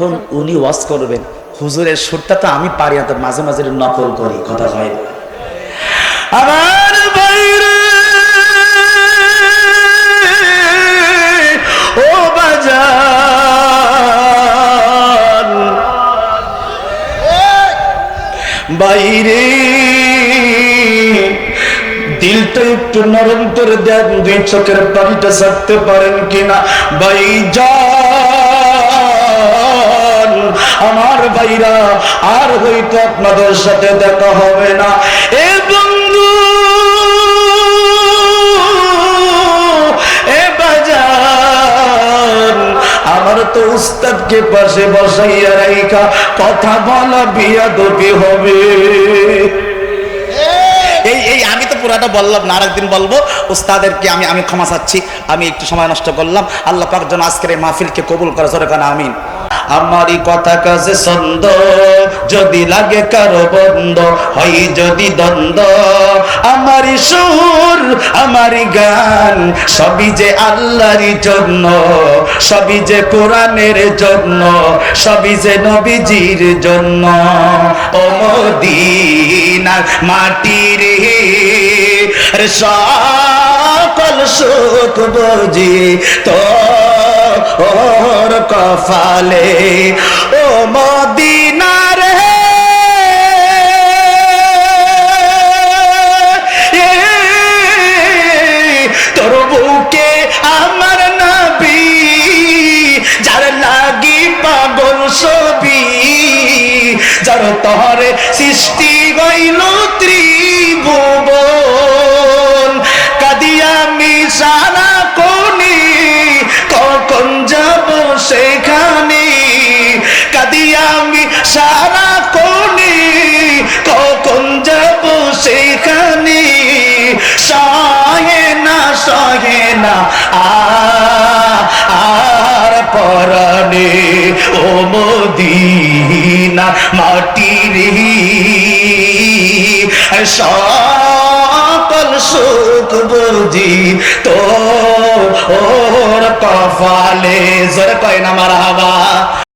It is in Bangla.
যখন উনি ওয়াজ করবেন, হুজুরের সুরটা তো আমি পারি না, তো মাঝে মাঝে নকল করি, কথা হয় আমার বাইরে ও বাজান, বাইরে দিলটা একটু নরম করে দেন, দুই চোখের পানিটা ছাড়তে পারেন কিনা? যান। ভাইরা, আর হয়তো আপনাদের সাথে দেখা হবে না। এ বন্ধু, এ বাজান, আমার তো উস্তাদকে পাশে বসাইয়া রাইকা কথা বলা বিয়া দবি হবে। এই এই, আমি তো পুরাটা বললাম না, আরেকদিন বলব, উস্তাদেরকে আমি আমি ক্ষমা চাচ্ছি, আমি একটু সময় নষ্ট করলাম। আল্লাহ পাক যেন আজকের এই মাহফিলকে কবুল করে, জোরে কানা, আমিন। আমারই কথা কাজে ছন্দ। যদি লাগে কারও বন্ধ, হয় যদি দ্বন্দ্ব। আমারই সুর, আমারই গান, সবই যে আল্লাহরই জন্য, সবই যে কোরআনের জন্য, সবই যে নবীজির জন্য। ও মদিনার মাটির সকল সুখ বুঝি তো। ওর কফালে, ও মদিনার তোর বুকে আমার নবী, যার লাগি পাগল ছবি, যার তহরে সৃষ্টি গইল ত্রিভুবন। মাটির সকল সুখ বুঝি তো ওর কফালে জোর কয় না মারা